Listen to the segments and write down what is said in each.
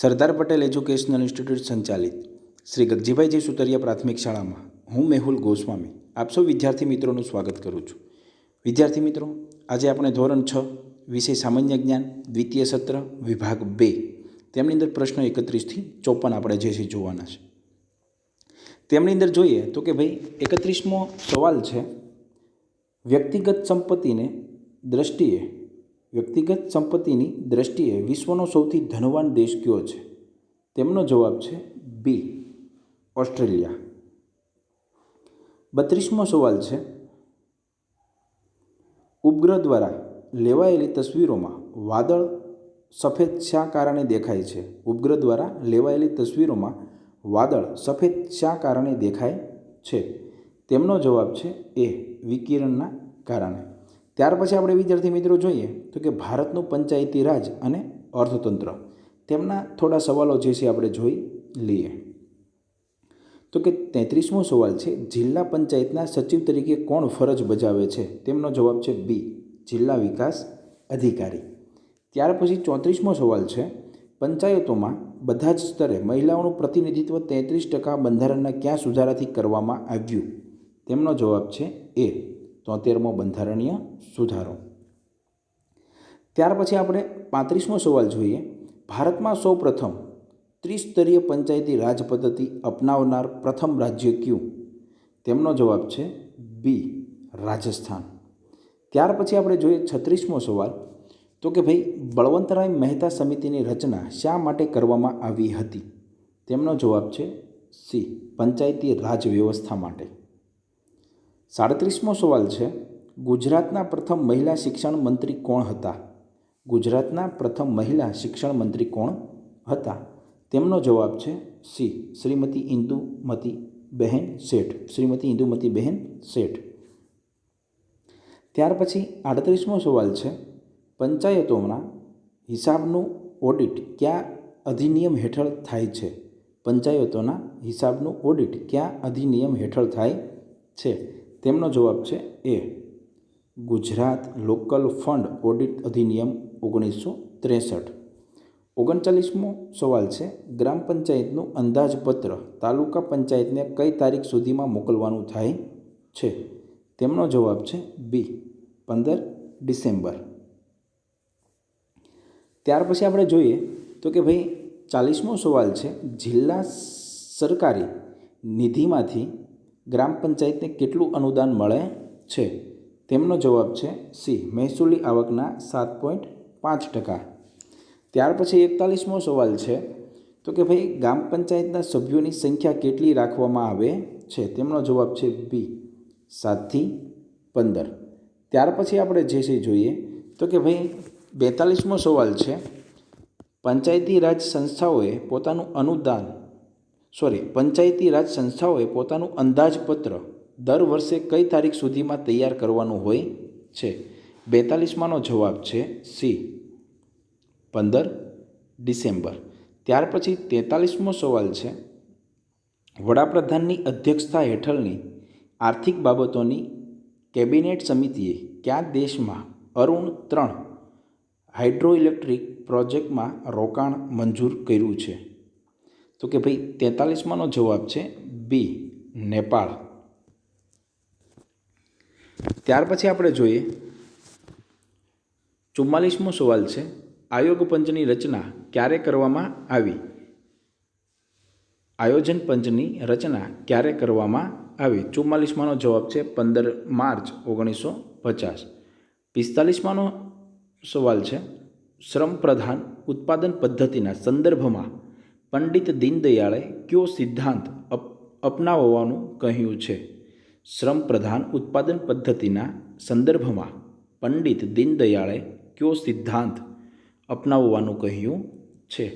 Sardar Patel educational institute સંચાલિત. શ્રી ગગજીભાઈજી સુતરિયા પ્રાથમિક શાળામાં. હું મેહુલ ગોસ્વામી. આપ સૌ વિદ્યાર્થી મિત્રોનું સ્વાગત કરું છું. વિદ્યાર્થી મિત્રો, આજે આપણે ધોરણ છ, વિષય સામાન્ય જ્ઞાન, દ્વિતીય સત્ર, વિભાગ બે, તેમની અંદર પ્રશ્ન એકત્રીસથી ચોપન આપણે જે છે જોવાના છે. તેમની અંદર જોઈએ તો કે ભાઈ, એકત્રીસમો સવાલ છે, વ્યક્તિગત સંપત્તિને દ્રષ્ટિએ વ્યક્તિગત સંપત્તિની દ્રષ્ટિએ વિશ્વનો સૌથી ધનવાન દેશ કયો છે? તેમનો જવાબ છે બી ઓસ્ટ્રેલિયા. બત્રીસમો સવાલ છે, ઉપગ્રહ દ્વારા લેવાયેલી તસવીરોમાં વાદળ સફેદ શા કારણે દેખાય છે? ઉપગ્રહ દ્વારા લેવાયેલી તસવીરોમાં વાદળ સફેદ શા કારણે દેખાય છે? તેમનો જવાબ છે એ વિકિરણના કારણે. ત્યાર પછી આપણે વિદ્યાર્થી મિત્રો જોઈએ તો કે ભારતનું પંચાયતી રાજ અને અર્થતંત્ર. તેમના થોડા સવાલો જે છે આપણે જોઈ લઈએ. તો કે તેત્રીસમો સવાલ છે, જિલ્લા પંચાયતના સચિવ તરીકે કોણ ફરજ બજાવે છે? તેમનો જવાબ છે બી, જિલ્લા વિકાસ અધિકારી. ત્યાર પછી ચોત્રીસમો સવાલ છે, પંચાયતોમાં બધા જ સ્તરે મહિલાઓનું પ્રતિનિધિત્વ તેત્રીસ ટકા બંધારણના ક્યાં સુધારાથી કરવામાં આવ્યું? તેમનો જવાબ છે એ તોતેરમો બંધારણીય સુધારો. ત્યાર પછી આપણે પાંત્રીસમો સવાલ જોઈએ. ભારતમાં સૌ પ્રથમ ત્રિસ્તરીય પંચાયતી રાજ પદ્ધતિ અપનાવનાર પ્રથમ રાજ્ય કયું? તેમનો જવાબ છે બી, રાજસ્થાન. ત્યાર પછી આપણે જોઈએ છત્રીસમો સવાલ. તો કે ભાઈ, બળવંતરાય મહેતા સમિતિની રચના શા માટે કરવામાં આવી હતી? તેમનો જવાબ છે સી, પંચાયતી રાજ વ્યવસ્થા માટે. સાડત્રીસમો સવાલ છે, ગુજરાતના પ્રથમ મહિલા શિક્ષણ મંત્રી કોણ હતા? ગુજરાતના પ્રથમ મહિલા શિક્ષણ મંત્રી કોણ હતા? તેમનો જવાબ છે સી, શ્રીમતી ઇન્દુમતી બહેન શેઠ, શ્રીમતી ઇન્દુમતી બહેન શેઠ. ત્યાર પછી આડત્રીસમો સવાલ છે પંચાયતોના હિસાબનું ઓડિટ કયા અધિનિયમ હેઠળ થાય છે? પંચાયતોના હિસાબનું ઓડિટ કયા અધિનિયમ હેઠળ થાય છે? તેમનો જવાબ છે એ. ગુજરાત લોકલ ફંડ ઓડિટ અધિનિયમ ઓગણીસો ત્રેસઠ. ઓગણચાલીસમો સવાલ છે, ગ્રામ પંચાયતનું અંદાજપત્ર તાલુકા પંચાયતને કઈ તારીખ સુધીમાં મોકલવાનું થાય છે? તેમનો જવાબ છે બી, પંદર ડિસેમ્બર. ત્યાર પછી આપણે જોઈએ તો કે ભાઈ ચાલીસમો સવાલ છે, જિલ્લા સરકારી નિધિમાંથી ગ્રામ પંચાયતને કેટલું અનુદાન મળે છે? તેમનો જવાબ છે સી, મહેસૂલી આવકના સાત પોઈન્ટ પાંચ ટકા. ત્યાર પછી એકતાલીસમો સવાલ છે, તો કે ભાઈ, ગ્રામ પંચાયતના સભ્યોની સંખ્યા કેટલી રાખવામાં આવે છે? તેમનો જવાબ છે બી, સાતથી પંદર. ત્યાર પછી આપણે જે છે જોઈએ, તો કે ભાઈ, બેતાલીસમો સવાલ છે, પંચાયતી રાજ સંસ્થાઓએ પોતાનું અનુદાન સોરી, પંચાયતી રાજ સંસ્થાઓએ પોતાનું અંદાજપત્ર દર વર્ષે કઈ તારીખ સુધીમાં તૈયાર કરવાનું હોય છે? બેતાલીસમાંનો જવાબ છે સી, પંદર ડિસેમ્બર. ત્યાર પછી તેતાલીસમો સવાલ છે, વડાપ્રધાનની અધ્યક્ષતા હેઠળની આર્થિક બાબતોની કેબિનેટ સમિતિએ કયા દેશમાં અરુણ ત્રણ હાઇડ્રો ઇલેક્ટ્રિક પ્રોજેક્ટમાં રોકાણ મંજૂર કર્યું છે? તો કે ભાઈ તેતાલીસમાંનો જવાબ છે બી, નેપાળ. ત્યાર પછી આપણે જોઈએ, ચુમ્માલીસમો સવાલ છે, આયોગ પંચની રચના ક્યારે કરવામાં આવી? આયોજન પંચની રચના ક્યારે કરવામાં આવી? ચુમ્માલીસમાંનો જવાબ છે પંદર માર્ચ ઓગણીસો પચાસ. પિસ્તાલીસમાંનો સવાલ છે, શ્રમ પ્રધાન ઉત્પાદન પદ્ધતિના સંદર્ભમાં પંડિત દીનદયાળે કયો સિદ્ધાંત અપનાવવાનું કહ્યું છે? શ્રમ પ્રધાન ઉત્પાદન પદ્ધતિના સંદર્ભમાં પંડિત દીનદયાળે કયો સિદ્ધાંત અપનાવવાનું કહ્યું છે?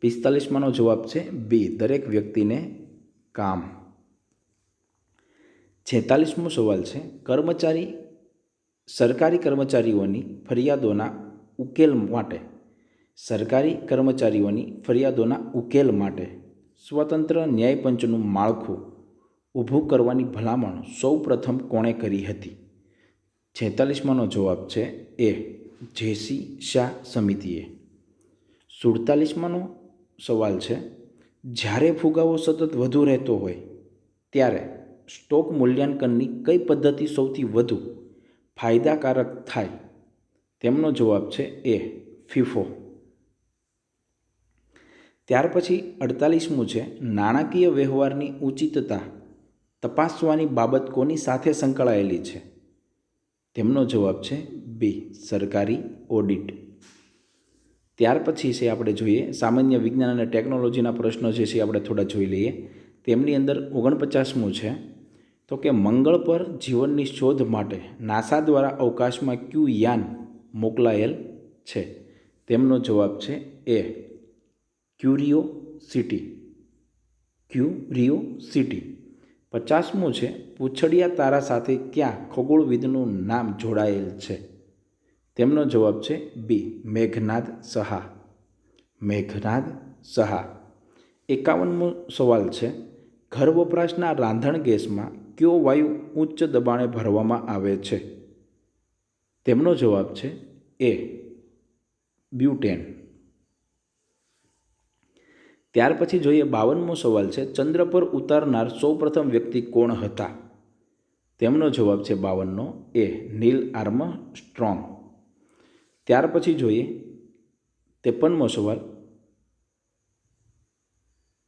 પિસ્તાલીસમાંનો જવાબ છે બી, દરેક વ્યક્તિને કામ. છેતાલીસમો સવાલ છે, કર્મચારી, સરકારી કર્મચારીઓની ફરિયાદોના ઉકેલ માટે સરકારી કર્મચારીઓની ફરિયાદોના ઉકેલ માટે સ્વતંત્ર ન્યાયપંચનું માળખું ઊભું કરવાની ભલામણ સૌ પ્રથમ કોણે કરી હતી? છેતાલીસમાંનો જવાબ છે એ, જેસી શાહ સમિતિએ. સુડતાલીસમાંનો સવાલ છે, જ્યારે ફુગાવો સતત વધુ રહેતો હોય, ત્યારે સ્ટોક મૂલ્યાંકનની કઈ પદ્ધતિ સૌથી વધુ ફાયદાકારક થાય? તેમનો જવાબ છે એ, ફીફો. ત્યાર પછી અડતાલીસમું છે, નાણાકીય વ્યવહારની ઉચિતતા તપાસવાની બાબત કોની સાથે સંકળાયેલી છે? તેમનો જવાબ છે બી, સરકારી ઓડિટ. ત્યાર પછી છે આપણે જોઈએ, સામાન્ય વિજ્ઞાન અને ટેકનોલોજીના પ્રશ્નો જે છે આપણે થોડા જોઈ લઈએ. તેમની અંદર ઓગણપચાસમું છે, તો કે મંગળ પર જીવનની શોધ માટે નાસા દ્વારા અવકાશમાં ક્યુ યાન મોકલાયેલ છે? તેમનો જવાબ છે એ. ક્યુરિયો સિટી ક્યુરિયો સિટી પચાસમું છે, પૂછડિયા તારા સાથે ક્યાં ખગોળવિદનું નામ જોડાયેલ છે? તેમનો જવાબ છે બી, મેઘનાદ સહા. મેઘનાદ સહા. એકાવનમો સવાલ છે ઘર વપરાશના રાંધણ ગેસમાં કયો વાયુ ઉચ્ચ દબાણે ભરવામાં આવે છે? તેમનો જવાબ છે એ, બ્યુટેન. ત્યાર પછી જોઈએ બાવનમો સવાલ છે, ચંદ્ર પર ઉતારનાર સૌપ્રથમ વ્યક્તિ કોણ હતા? તેમનો જવાબ છે બાવનનો એ, નીલ આર્મ સ્ટ્રોંગ ત્યાર પછી જોઈએ ત્રેપનમો સવાલ,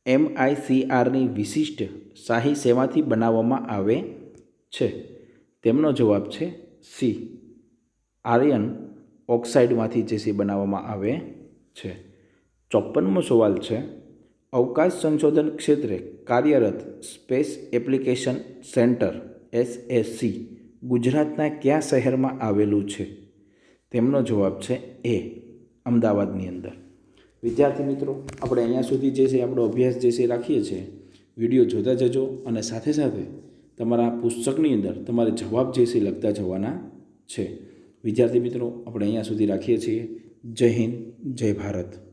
એમઆઈસીઆરની વિશિષ્ટ શાહી સેવાથી બનાવવામાં આવે છે? તેમનો જવાબ છે સી, આર્યન ઓક્સાઇડમાંથી જે સી બનાવવામાં આવે છે. ચોપ્પનમો સવાલ છે અવકાશ સંશોધન ક્ષેત્રે કાર્યરત સ્પેસ એપ્લિકેશન સેન્ટર એસએસસી ગુજરાતના કયા શહેરમાં આવેલું છે? તેમનો જવાબ છે એ, અમદાવાદની અંદર. વિદ્યાર્થી મિત્રો, આપણે અહીંયા સુધી જે છે આપણો અભ્યાસ જે છે રાખીએ છીએ. વીડિયો જોતા જજો અને સાથે સાથે તમારા પુસ્તકની અંદર તમારે જવાબ જે છે લખતા જવાના છે. વિદ્યાર્થી મિત્રો, આપણે અહીંયા સુધી રાખીએ છીએ. જય હિન્દ, જય ભારત.